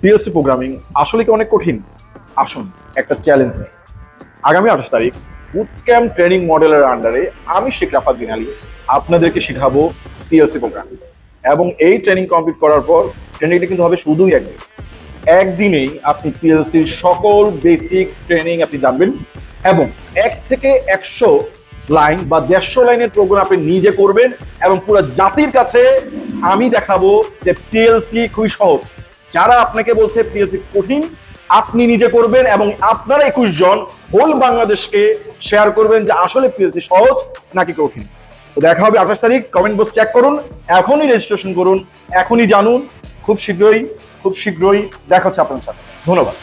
PLC programming আসলে কি অনেক কঠিন? আসুন, একটা চ্যালেঞ্জ নেই। আগামী আঠাশ তারিখ বুট ক্যাম্প ট্রেনিং মডেলের আন্ডারে আমি শেখ রাফাত বিন আলী আপনাদেরকে শেখাবো পিএলসি প্রোগ্রামিং এবং এই ট্রেনিং কমপ্লিট করার পর ট্রেনিংটা কিন্তু হবে শুধুই একদিন। একদিনেই আপনি পিএলসির সকল বেসিক ট্রেনিং আপনি জানবেন এবং এক থেকে একশো লাইন বা দেড়শো লাইনের প্রোগ্রাম আপনি নিজে করবেন এবং পুরো জাতির কাছে আমি দেখাবো যে পিএলসি খুবই সহজ। যারা আপনাকে বলছে পিএসসি কঠিন, আপনি নিজে করবেন এবং আপনারা একুশ জন হোল বাংলাদেশকে শেয়ার করবেন যে আসলে পিএসসি সহজ নাকি কঠিন? তো দেখা হবে আঠাশ তারিখ কমেন্ট বক্স চেক করুন, এখনই রেজিস্ট্রেশন করুন, এখনই জানুন, খুব শীঘ্রই খুব শীঘ্রই দেখা হচ্ছে আপনার সাথে। ধন্যবাদ।